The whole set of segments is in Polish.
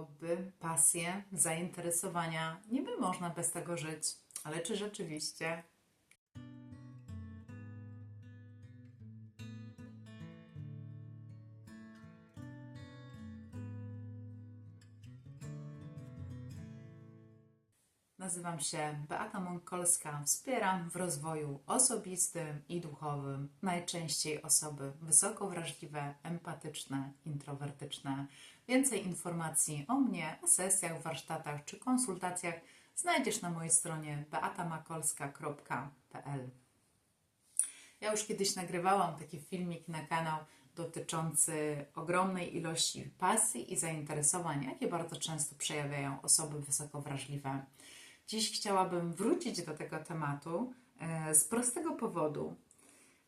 hobby, pasje, zainteresowania. Niby można bez tego żyć, ale czy rzeczywiście? Nazywam się Beata Mąkolska. Wspieram w rozwoju osobistym i duchowym najczęściej osoby wysoko wrażliwe, empatyczne, introwertyczne. Więcej informacji o mnie, o sesjach, warsztatach czy konsultacjach znajdziesz na mojej stronie beatamakolska.pl. Ja już kiedyś nagrywałam taki filmik na kanał dotyczący ogromnej ilości pasji i zainteresowań, jakie bardzo często przejawiają osoby wysoko wrażliwe. Dziś chciałabym wrócić do tego tematu e, z prostego powodu,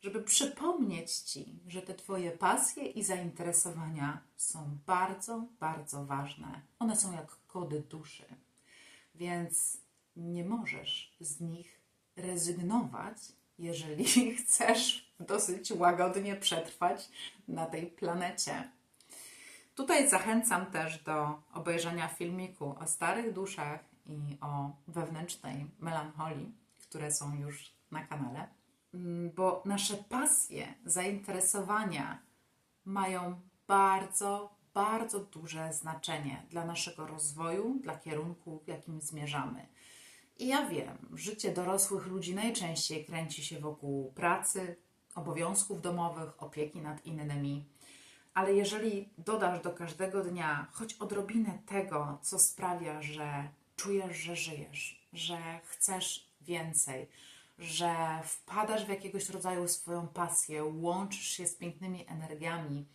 żeby przypomnieć Ci, że te Twoje pasje i zainteresowania są bardzo, bardzo ważne. One są jak kody duszy, więc nie możesz z nich rezygnować, jeżeli chcesz dosyć łagodnie przetrwać na tej planecie. Tutaj zachęcam też do obejrzenia filmiku o starych duszach i o wewnętrznej melancholii, które są już na kanale, Mm, bo nasze pasje, zainteresowania mają bardzo, bardzo duże znaczenie dla naszego rozwoju, dla kierunku, w jakim zmierzamy. I ja wiem, życie dorosłych ludzi najczęściej kręci się wokół pracy, obowiązków domowych, opieki nad innymi. Ale jeżeli dodasz do każdego dnia choć odrobinę tego, co sprawia, że czujesz, że żyjesz, że chcesz więcej, że wpadasz w jakiegoś rodzaju swoją pasję, łączysz się z pięknymi energiami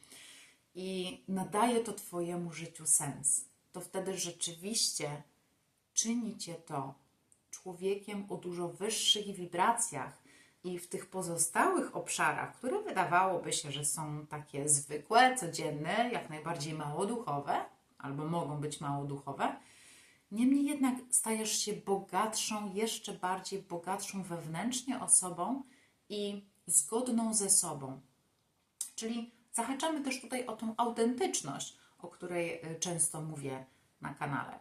i nadaje to Twojemu życiu sens, to wtedy rzeczywiście czyni Cię to człowiekiem o dużo wyższych wibracjach i w tych pozostałych obszarach, które wydawałoby się, że są takie zwykłe, codzienne, jak najbardziej małoduchowe, albo mogą być małoduchowe, Niemniej jednak stajesz się bogatszą, jeszcze bardziej bogatszą wewnętrznie osobą i zgodną ze sobą. Czyli zahaczamy też tutaj o tą autentyczność, o której y, często mówię na kanale.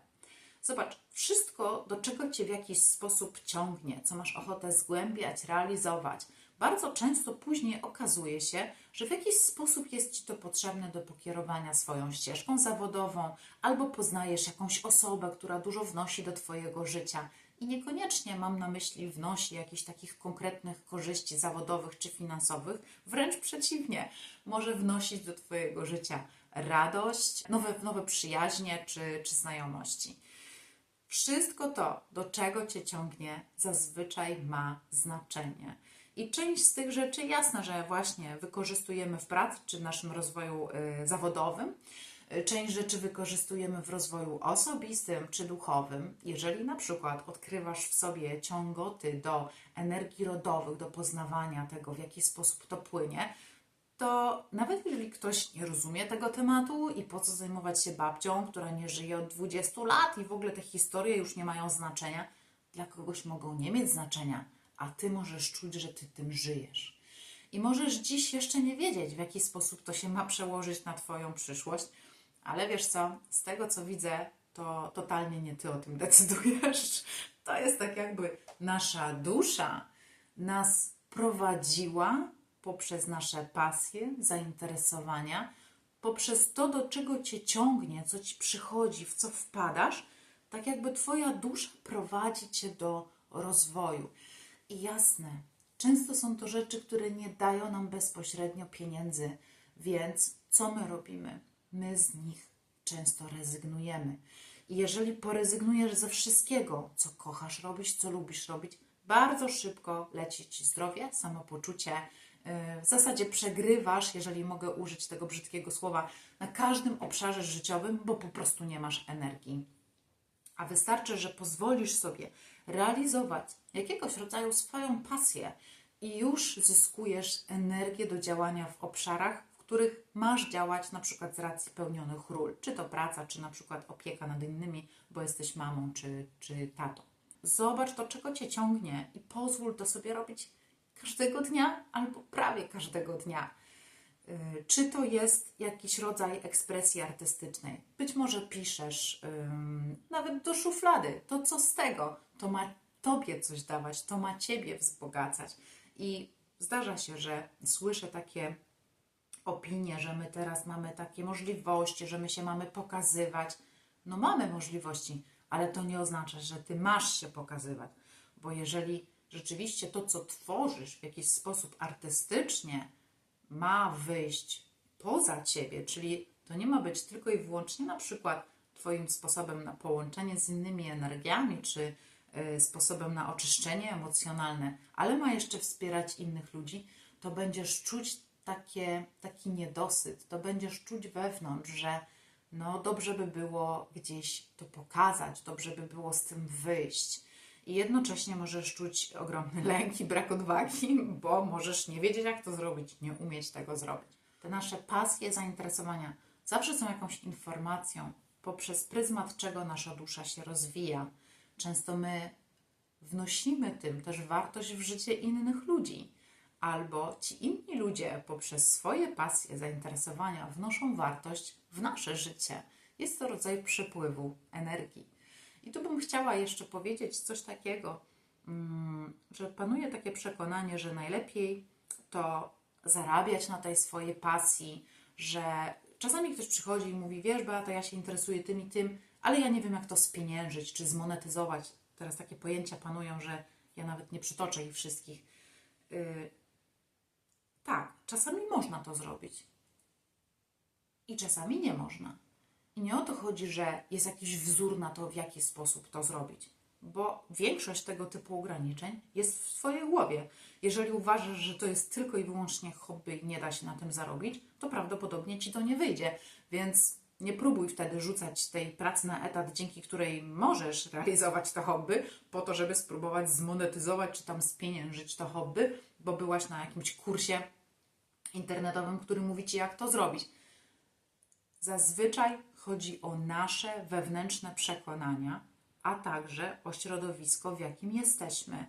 Zobacz, wszystko, do czego Cię w jakiś sposób ciągnie, co masz ochotę zgłębiać, realizować, bardzo często później okazuje się, że w jakiś sposób jest Ci to potrzebne do pokierowania swoją ścieżką zawodową, albo poznajesz jakąś osobę, która dużo wnosi do Twojego życia. I niekoniecznie mam na myśli wnosi jakichś takich konkretnych korzyści zawodowych czy finansowych, wręcz przeciwnie, może wnosić do Twojego życia radość, nowe, nowe przyjaźnie czy, czy znajomości. Wszystko to, do czego Cię ciągnie, zazwyczaj ma znaczenie. I część z tych rzeczy, jasne, że właśnie wykorzystujemy w pracy czy w naszym rozwoju y, zawodowym, y, część rzeczy wykorzystujemy w rozwoju osobistym czy duchowym. Jeżeli na przykład odkrywasz w sobie ciągoty do energii rodowych, do poznawania tego, w jaki sposób to płynie, to nawet jeżeli ktoś nie rozumie tego tematu i po co zajmować się babcią, która nie żyje od 20 lat i w ogóle te historie już nie mają znaczenia, dla kogoś mogą nie mieć znaczenia a ty możesz czuć, że ty tym żyjesz. I możesz dziś jeszcze nie wiedzieć, w jaki sposób to się ma przełożyć na Twoją przyszłość, ale wiesz co, z tego co widzę, to totalnie nie Ty o tym decydujesz. To jest tak, jakby nasza dusza nas prowadziła poprzez nasze pasje, zainteresowania, poprzez to, do czego Cię ciągnie, co Ci przychodzi, w co wpadasz, tak jakby Twoja dusza prowadzi Cię do rozwoju. I jasne, często są to rzeczy, które nie dają nam bezpośrednio pieniędzy, więc co my robimy? My z nich często rezygnujemy. I jeżeli porezygnujesz ze wszystkiego, co kochasz robić, co lubisz robić, bardzo szybko leci ci zdrowie, samopoczucie. Yy, w zasadzie przegrywasz, jeżeli mogę użyć tego brzydkiego słowa, na każdym obszarze życiowym, bo po prostu nie masz energii. A wystarczy, że pozwolisz sobie realizować jakiegoś rodzaju swoją pasję i już zyskujesz energię do działania w obszarach, w których masz działać na przykład z racji pełnionych ról, czy to praca, czy na przykład opieka nad innymi, bo jesteś mamą czy, czy tatą. Zobacz to, czego Cię ciągnie i pozwól to sobie robić każdego dnia albo prawie każdego dnia. Y, Czy to jest jakiś rodzaj ekspresji artystycznej? Być może piszesz nawet do szuflady. To co z tego? To ma Tobie coś dawać, to ma Ciebie wzbogacać. I zdarza się, że słyszę takie opinie, że my teraz mamy takie możliwości, że my się mamy pokazywać. No mamy możliwości, ale to nie oznacza, że Ty masz się pokazywać. Bo jeżeli rzeczywiście to, co tworzysz w jakiś sposób artystycznie, ma wyjść poza ciebie, czyli to nie ma być tylko i wyłącznie na przykład Twoim sposobem na połączenie z innymi energiami, czy y, sposobem na oczyszczenie emocjonalne, ale ma jeszcze wspierać innych ludzi, to będziesz czuć takie, taki niedosyt, to będziesz czuć wewnątrz, że no dobrze by było gdzieś to pokazać, dobrze by było z tym wyjść. I jednocześnie możesz czuć ogromny lęk i brak odwagi, bo możesz nie wiedzieć, jak to zrobić, nie umieć tego zrobić. Te nasze pasje, zainteresowania zawsze są jakąś informacją, poprzez pryzmat czego nasza dusza się rozwija. Często my wnosimy tym też wartość w życie innych ludzi, albo ci inni ludzie poprzez swoje pasje, zainteresowania wnoszą wartość w nasze życie. Jest to rodzaj przepływu energii. I tu bym chciała jeszcze powiedzieć coś takiego, mm, że panuje takie przekonanie, że najlepiej to zarabiać na tej swojej pasji, że czasami ktoś przychodzi i mówi, wiesz Beata, ja się interesuję tym i tym, ale ja nie wiem jak to spieniężyć, czy zmonetyzować. Teraz takie pojęcia panują, że ja nawet nie przytoczę ich wszystkich. Yy, tak, czasami można to zrobić. I czasami nie można. I nie o to chodzi, że jest jakiś wzór na to, w jaki sposób to zrobić, bo większość tego typu ograniczeń jest w Twojej głowie. Jeżeli uważasz, że to jest tylko i wyłącznie hobby i nie da się na tym zarobić, to prawdopodobnie Ci to nie wyjdzie. Więc nie próbuj wtedy rzucać tej pracy na etat, dzięki której możesz realizować to hobby, po to, żeby spróbować zmonetyzować czy tam spieniężyć to hobby, bo byłaś na jakimś kursie internetowym, który mówi Ci, jak to zrobić. Zazwyczaj chodzi o nasze wewnętrzne przekonania, a także o środowisko, w jakim jesteśmy.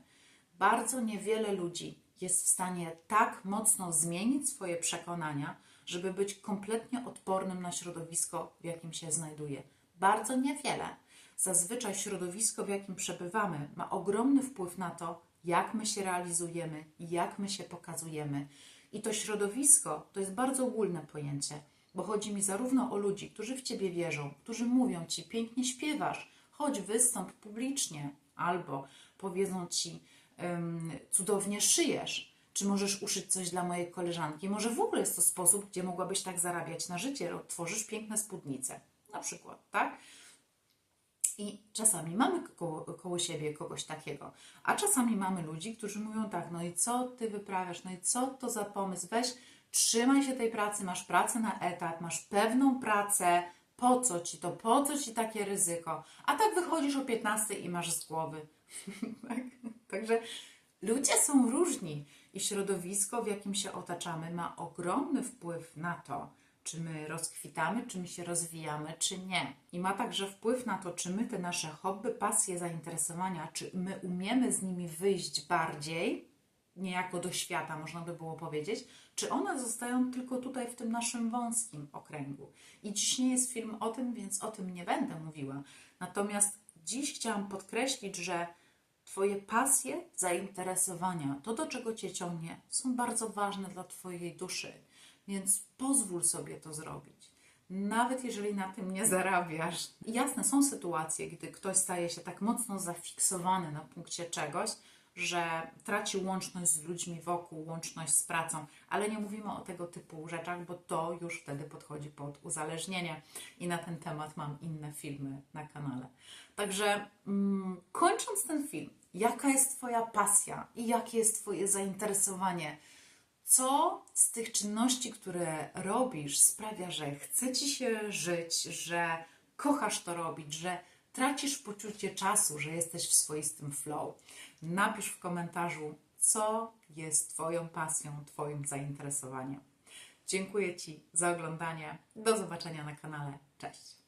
Bardzo niewiele ludzi jest w stanie tak mocno zmienić swoje przekonania, żeby być kompletnie odpornym na środowisko, w jakim się znajduje. Bardzo niewiele. Zazwyczaj środowisko, w jakim przebywamy, ma ogromny wpływ na to, jak my się realizujemy, jak my się pokazujemy. I to środowisko to jest bardzo ogólne pojęcie bo chodzi mi zarówno o ludzi, którzy w Ciebie wierzą, którzy mówią Ci, pięknie śpiewasz, chodź wystąp publicznie, albo powiedzą Ci, cudownie szyjesz, czy możesz uszyć coś dla mojej koleżanki. Może w ogóle jest to sposób, gdzie mogłabyś tak zarabiać na życie, tworzysz piękne spódnice, na przykład, tak? I czasami mamy koło, koło, siebie kogoś takiego, a czasami mamy ludzi, którzy mówią tak, no i co ty wyprawiasz, no i co to za pomysł, weź trzymaj się tej pracy, masz pracę na etat, masz pewną pracę, po co ci to, po co ci takie ryzyko? A tak wychodzisz o 15 i masz z głowy. tak? Także ludzie są różni i środowisko, w jakim się otaczamy, ma ogromny wpływ na to, czy my rozkwitamy, czy my się rozwijamy, czy nie. I ma także wpływ na to, czy my te nasze hobby, pasje, zainteresowania, czy my umiemy z nimi wyjść bardziej, niejako do świata, można by było powiedzieć, czy one zostają tylko tutaj w tym naszym wąskim okręgu. I dziś nie jest film o tym, więc o tym nie będę mówiła. Natomiast dziś chciałam podkreślić, że Twoje pasje, zainteresowania, to do czego Cię ciągnie, są bardzo ważne dla Twojej duszy, więc pozwól sobie to zrobić. Nawet jeżeli na tym nie zarabiasz. Jasne, są sytuacje, gdy ktoś staje się tak mocno zafiksowany na punkcie czegoś, że traci łączność z ludźmi wokół, łączność z pracą, ale nie mówimy o tego typu rzeczach, bo to już wtedy podchodzi pod uzależnienie i na ten temat mam inne filmy na kanale. Także mm, kończąc ten film, jaka jest Twoja pasja i jakie jest Twoje zainteresowanie? Co z tych czynności, które robisz, sprawia, że chce Ci się żyć, że kochasz to robić, że tracisz poczucie czasu, że jesteś w swoistym flow? Napisz w komentarzu, co jest Twoją pasją, Twoim zainteresowaniem. Dziękuję Ci za oglądanie. Do zobaczenia na kanale. Cześć!